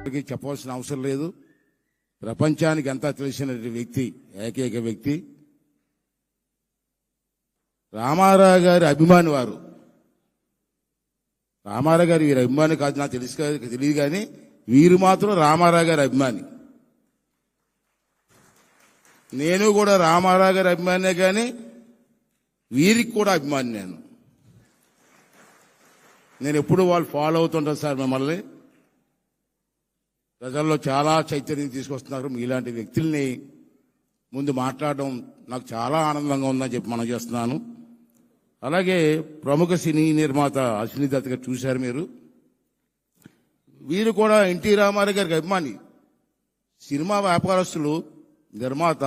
ఎవరికి చెప్పవలసిన అవసరం లేదు. ప్రపంచానికి అంతా తెలిసిన వ్యక్తి ఏకైక వ్యక్తి. రామారావు గారి అభిమాని వారు. రామారావు గారు వీరి అభిమాని కాదు నాకు తెలుసు కాదు- తెలియదు కానీ వీరు మాత్రం రామారావు గారి అభిమాని. నేను కూడా రామారావు గారి అభిమానే కానీ వీరికి కూడా అభిమాని నేను. నేను ఎప్పుడు వాళ్ళు ఫాలో అవుతుంటాను సార్ మిమ్మల్ని. ప్రజల్లో చాలా చైతన్యం తీసుకొస్తున్నారు. మీలాంటి వ్యక్తుల్ని ముందు మాట్లాడడం నాకు చాలా ఆనందంగా ఉందని చెప్పి మనం చేస్తున్నాను. అలాగే ప్రముఖ సినీ నిర్మాత అశ్విని దత్ గారు చూశారు మీరు. వీరు కూడా ఎన్టీ రామారావు గారికి అభిమాని. సినిమా వ్యాపారస్తులు నిర్మాత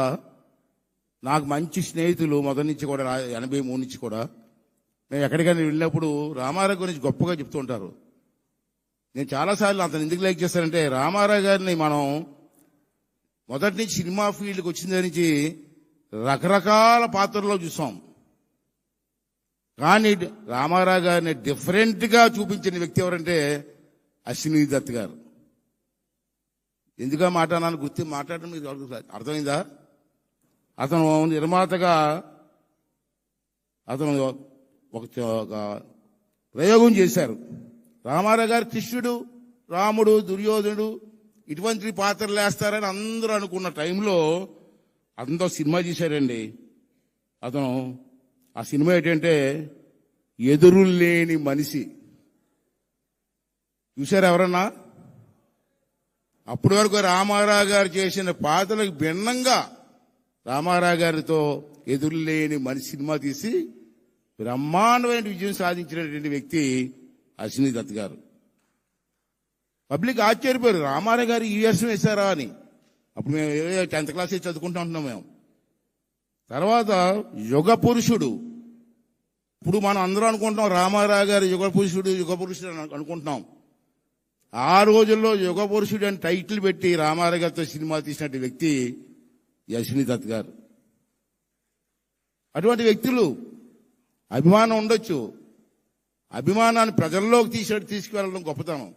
నాకు మంచి స్నేహితులు మొదటి నుంచి కూడా రా- ఎనభై మూడు నుంచి కూడా. మేము ఎక్కడికైనా వెళ్ళినప్పుడు రామారావు గురించి గొప్పగా చెప్తూ ఉంటారు. నేను చాలాసార్లు అతను ఎందుకు లైక్ చేస్తానంటే రామారావు గారిని మనం మొదటి నుంచి సినిమా ఫీల్డ్కి వచ్చిన నుంచి రకరకాల పాత్రల్లో చూసాం. కానీ రామారావు గారిని డిఫరెంట్గా చూపించిన వ్యక్తి ఎవరంటే అశ్విని దత్ గారు. ఎందుగా మాట్లాడాలని గుర్తు మాట్లాడడం మీకు అర్థమైందా? అతను నిర్మాతగా అతను ఒక ఒక ప్రయోగం చేశారు. రామారావు గారు కృష్ణుడు రాముడు దుర్యోధనుడు ఇటువంటి పాత్రలు వేస్తారని అందరూ అనుకున్న టైంలో అతనితో సినిమా తీశారండి. అతను ఆ సినిమా ఏంటంటే ఎదురు లేని మనిషి. చూశారు ఎవరన్నా? అప్పటి వరకు రామారావు గారు చేసిన పాత్రలకు భిన్నంగా రామారావు గారితో ఎదురులేని మనిషి సినిమా తీసి బ్రహ్మాండమైన విజయం సాధించినటువంటి వ్యక్తి అశ్విని దత్ గారు. పబ్లిక్ ఆశ్చర్యపోయారు. రామారావు గారు ఈ వేషం వేశారా అని. అప్పుడు మేము టెన్త్ క్లాస్ చదువుకుంటూ ఉంటున్నాం మేము. తర్వాత యుగ పురుషుడు. ఇప్పుడు మనం అందరం అనుకుంటున్నాం రామారావు గారు యుగ పురుషుడు యుగ పురుషుడు అని అనుకుంటున్నాం. ఆ రోజుల్లో యుగ పురుషుడు అని టైటిల్ పెట్టి రామారావు గారితో సినిమా తీసినట్టు వ్యక్తి యశ్విని దత్ గారు. అటువంటి వ్యక్తులు అభిమానం ఉండొచ్చు. అభిమానాన్ని ప్రజల్లోకి తీసి తీసుకువెళ్ళడం గొప్పతనం.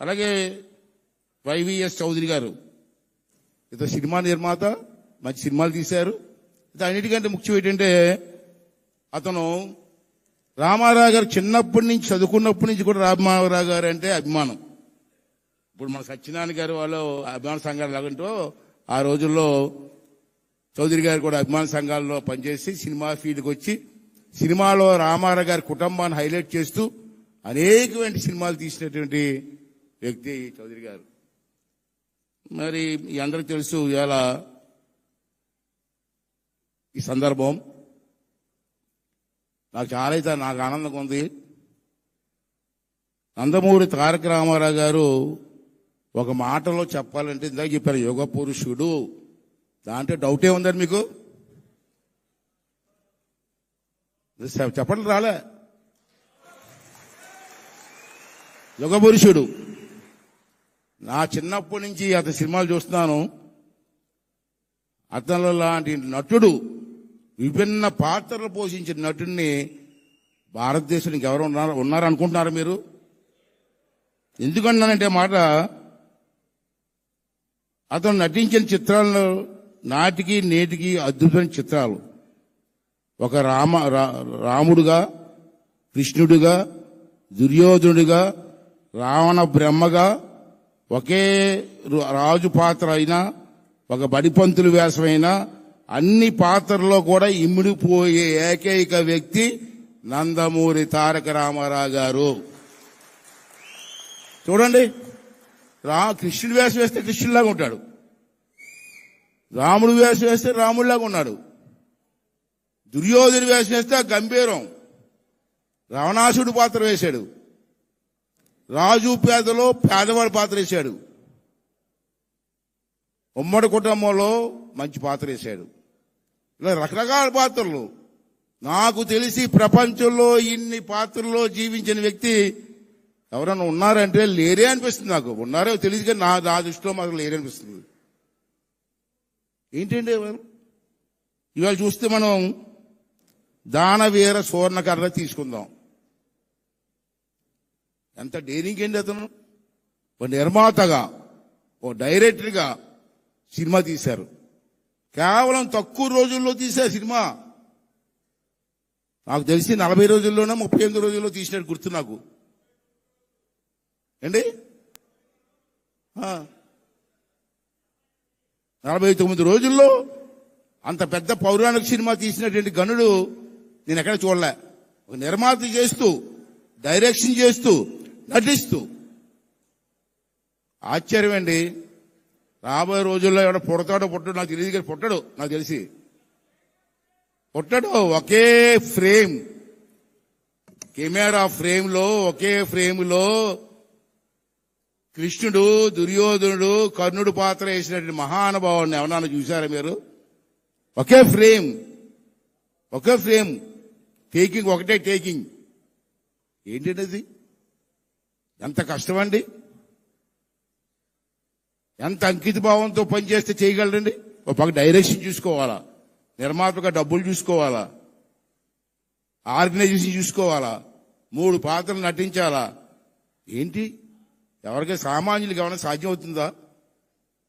అలాగే వైవిఎస్ చౌదరి గారు. ఇతను సినిమా నిర్మాత మంచి సినిమాలు తీశారు. ఇది అన్నిటికంటే ముఖ్యం ఏంటంటే అతను రామారావు గారు చిన్నప్పటి నుంచి చదువుకున్నప్పటి నుంచి కూడా రామారావు గారు అంటే అభిమానం. ఇప్పుడు మన సత్యనారాయణ గారు వాళ్ళు అభిమాన సంఘాలు లాగంటూ ఆ రోజుల్లో చౌదరి గారు కూడా అభిమాన సంఘాల్లో పనిచేసి సినిమా ఫీల్డ్కి వచ్చి సినిమాలో రామారావు గారి కుటుంబాన్ని హైలైట్ చేస్తూ అనేకమైన సినిమాలు తీసినటువంటి వ్యక్తి చౌదరి గారు. మరి మీ అందరికి తెలుసు ఇవాళ ఈ సందర్భం. నాకు చాలా అయితే నాకు ఆనందంగా ఉంది. నందమూరి తారక రామారావు గారు ఒక మాటలో చెప్పాలంటే ఇందాక చెప్పారు యుగ పురుషుడు. దాంట్లో డౌటే ఉందండి మీకు? చెప్పండి రాలే. యుగ పురుషుడు నా చిన్నప్పటి నుంచి అతని సినిమాలు చూస్తున్నాను. అతను లాంటి నటుడు విభిన్న పాత్రలు పోషించిన నటుడిని భారతదేశానికి ఎవరు ఉన్నారు ఉన్నారనుకుంటున్నారా మీరు? ఎందుకన్నానంటే మాట అతను నటించిన చిత్రాల్లో నాటికి నేటికి అద్భుతమైన చిత్రాలు. ఒక రామ రా- రాముడుగా కృష్ణుడుగా దుర్యోధనుడిగా రావణ బ్రహ్మగా ఒకే రాజు పాత్ర అయినా ఒక బడిపంతులు వేషమైనా అన్ని పాత్రల్లో కూడా ఇమిడిపోయే ఏకైక వ్యక్తి నందమూరి తారక రామారావు గారు. చూడండి రా కృష్ణుడి వేషం వేస్తే కృష్ణుడిలాగా ఉంటాడు. రాముడు వేషం వేస్తే రాముడిలాగా ఉన్నాడు. దుర్యోధన వేసేస్తే వేస్తే గంభీరం. రావణాసుడు పాత్ర వేశాడు. రాజు పేదలో పేదవాడి పాత్ర వేశాడు. ఉమ్మడి కుటుంబంలో మంచి పాత్ర వేశాడు. ఇలా రకరకాల పాత్రలు. నాకు తెలిసి ప్రపంచంలో ఇన్ని పాత్రల్లో జీవించిన వ్యక్తి ఎవరైనా ఉన్నారంటే లేరే అనిపిస్తుంది నాకు. ఉన్నారో తెలియదు కానీ నా నా దృష్టిలో మాకు లేరే అనిపిస్తుంది. ఏంటండి ఇవాళ చూస్తే మనం దానవీర సువర్ణకర్ర తీసుకుందాం. ఎంత డేరింగ్ ఏంటి అతను? ఒక నిర్మాతగా ఓ డైరెక్టర్గా సినిమా తీశారు. కేవలం తక్కువ రోజుల్లో తీశారు సినిమా. నాకు తెలిసి నలభై రోజుల్లోనే ముప్పై ఎనిమిది రోజుల్లో తీసినట్టు గుర్తు నాకు. ఏంటి? నలభై తొమ్మిది రోజుల్లో అంత పెద్ద పౌరాణిక సినిమా తీసినటువంటి గనుడు నేను ఎక్కడ చూడలే. ఒక నిర్మాత చేస్తూ డైరెక్షన్ చేస్తూ నటిస్తూ. ఆశ్చర్యం అండి రాబోయే రోజుల్లో ఎవడ పుడతాడో పుట్టడు నాకు తెలియదు కానీ పుట్టడు నాకు తెలిసి. పుట్టడు ఒకే ఫ్రేమ్. కెమెరా ఫ్రేమ్లో ఒకే ఫ్రేమ్లో కృష్ణుడు దుర్యోధనుడు కర్ణుడు పాత్ర వేసినటువంటి మహానుభావాన్ని ఎవరన్నా చూసారా మీరు? ఒకే ఫ్రేమ్. ఒకే ఫ్రేమ్. టేకింగ్ ఒకటే టేకింగ్. ఏంటండి ఎంత కష్టమండి? ఎంత అంకిత భావంతో పనిచేస్తే చేయగలరండి? ఒక పక్క డైరెక్షన్ చూసుకోవాలా? నిర్మాతగా డబ్బులు చూసుకోవాలా? ఆర్గనైజేషన్ చూసుకోవాలా? మూడు పాత్రలు నటించాలా? ఏంటి? ఎవరికి సామాన్యులు ఏమైనా సాధ్యం అవుతుందా?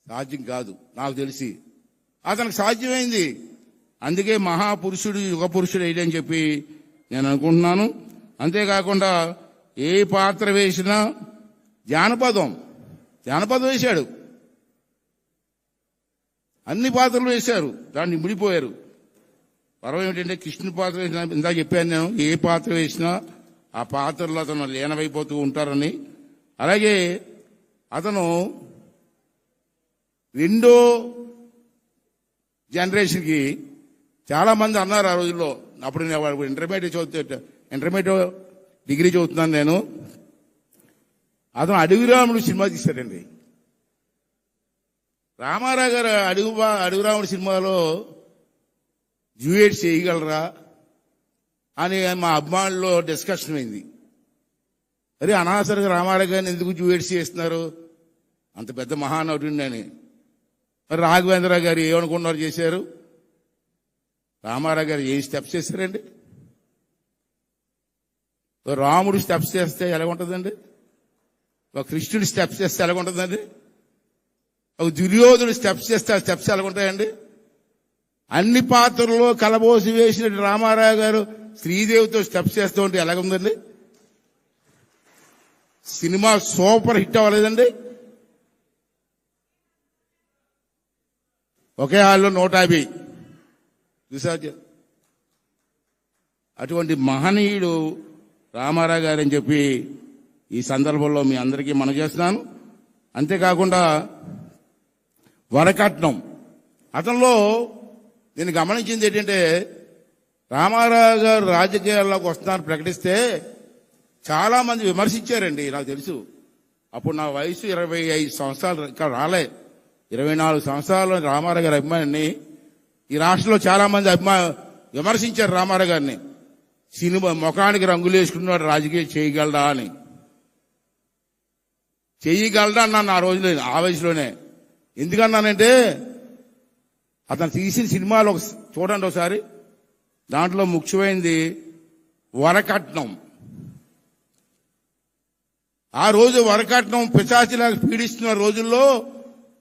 సాధ్యం కాదు నాకు తెలిసి. అతనికి సాధ్యమైంది. అందుకే మహాపురుషుడు యుగ పురుషుడు అని చెప్పి నేను అనుకుంటున్నాను. అంతేకాకుండా ఏ పాత్ర వేసినా జానపదం. జానపదం వేశాడు. అన్ని పాత్రలు వేశారు. దాన్ని ముడిపోయారు. పర్వం ఏమిటంటే కృష్ణుని పాత్ర వేసిన ఇందాక చెప్పాను నేను ఏ పాత్ర వేసినా ఆ పాత్రలో అతను లీనమైపోతూ ఉంటారని. అలాగే అతను రెండో జనరేషన్కి చాలా మంది అన్నారు ఆ రోజుల్లో. అప్పుడు నేను ఇంటర్మీడియట్ చదువుతే ఇంటర్మీడియట్ డిగ్రీ చదువుతున్నాను నేను. అతను అడవిరాముడు సినిమా తీశాడండి. రామారావు గారు అడుగు అడుగురాముడు సినిమాలో డ్యూయేట్ చేయగలరా అని మా అభిమానుల్లో డిస్కషన్ అయింది. అరే అనవసరంగా రామారావు గారిని ఎందుకు డ్యూయేట్స్ చేస్తున్నారు? అంత పెద్ద మహానటుడిని అని. మరి రాఘవేంద్ర గారు ఏమనుకున్నారు చేశారు? రామారావు గారు ఏ స్టెప్స్ చేశారండి? ఓ రాముడు స్టెప్స్ చేస్తే ఎలా ఉంటుందండి ఒక కృష్ణుడి స్టెప్స్ చేస్తే ఎలా ఉంటుందండి ఒక దుర్యోధుడు స్టెప్స్ చేస్తే ఆ స్టెప్స్ ఎలా ఉంటాయండి అన్ని పాత్రల్లో కలబోసి వేసిన రామారావు గారు శ్రీదేవితో స్టెప్స్ చేస్తూ ఉంటే ఎలాగుందండి? సినిమా సూపర్ హిట్ అవ్వలేదండి? ఒకే హాల్లో నూట యాభై. చూసారు అటువంటి మహనీయుడు రామారావు గారని చెప్పి ఈ సందర్భంలో మీ అందరికీ మనం చేస్తున్నాను. అంతేకాకుండా వరకట్నం. అతనిలో నేను గమనించింది ఏంటంటే రామారావు గారు రాజకీయాల్లోకి వస్తున్నారు ప్రకటిస్తే చాలామంది విమర్శించారండి నాకు తెలుసు. అప్పుడు నా వయసు ఇరవై ఐదు సంవత్సరాలు ఇంకా రాలే. ఇరవై నాలుగు సంవత్సరాలు రామారావు గారి అభిమానిని ఈ రాష్ట్రంలో చాలా మంది అభిమా విమర్శించారు రామారావు గారిని. సినిమా ముఖానికి రంగులు వేసుకున్నాడు రాజకీయం చేయగలడా అని. చేయగలడా అన్నాను ఆ రోజులో ఆ వయసులోనే. ఎందుకన్నానంటే అతను తీసిన సినిమాలు ఒక చూడండి ఒకసారి. దాంట్లో ముఖ్యమైనది వరకట్నం. ఆ రోజు వరకట్నం పిశాచిలాగా పీడిస్తున్న రోజుల్లో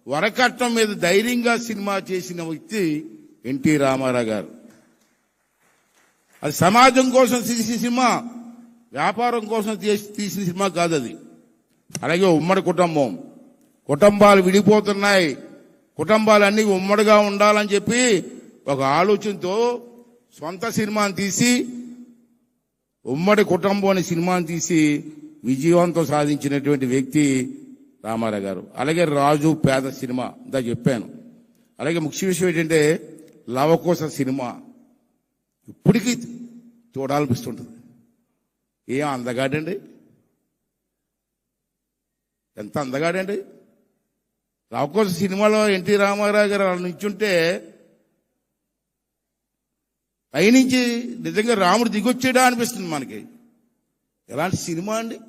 వరకట్నం మీద ధైర్యంగా సినిమా చేసిన వ్యక్తి ఎన్టీ రామారావు గారు. అది సమాజం కోసం తీసిన సినిమా వ్యాపారం కోసం తీసి- తీసిన సినిమా కాదు అది. అలాగే ఉమ్మడి కుటుంబం. కుటుంబాలు విడిపోతున్నాయి. కుటుంబాలన్నీ ఉమ్మడిగా ఉండాలని చెప్పి ఒక ఆలోచనతో సొంత సినిమాని తీసి ఉమ్మడి కుటుంబం అనే సినిమాని తీసి విజయవంతం సాధించినటువంటి వ్యక్తి రామారావు గారు. అలాగే రాజు పేద సినిమా ఇందా చెప్పాను. అలాగే ముఖ్య విషయం ఏంటంటే లవకోస సినిమా ఇప్పటికీ చూడాలనిపిస్తుంటుంది. ఏం అందగాడండి? ఎంత అందగాడండి? లవకోస సినిమాలో ఎన్టీ రామారావు గారు అలా నుంచుంటే పైనుంచి నిజంగా రాముడు దిగొచ్చాడా అనిపిస్తుంది మనకి. ఎలాంటి సినిమా అండి?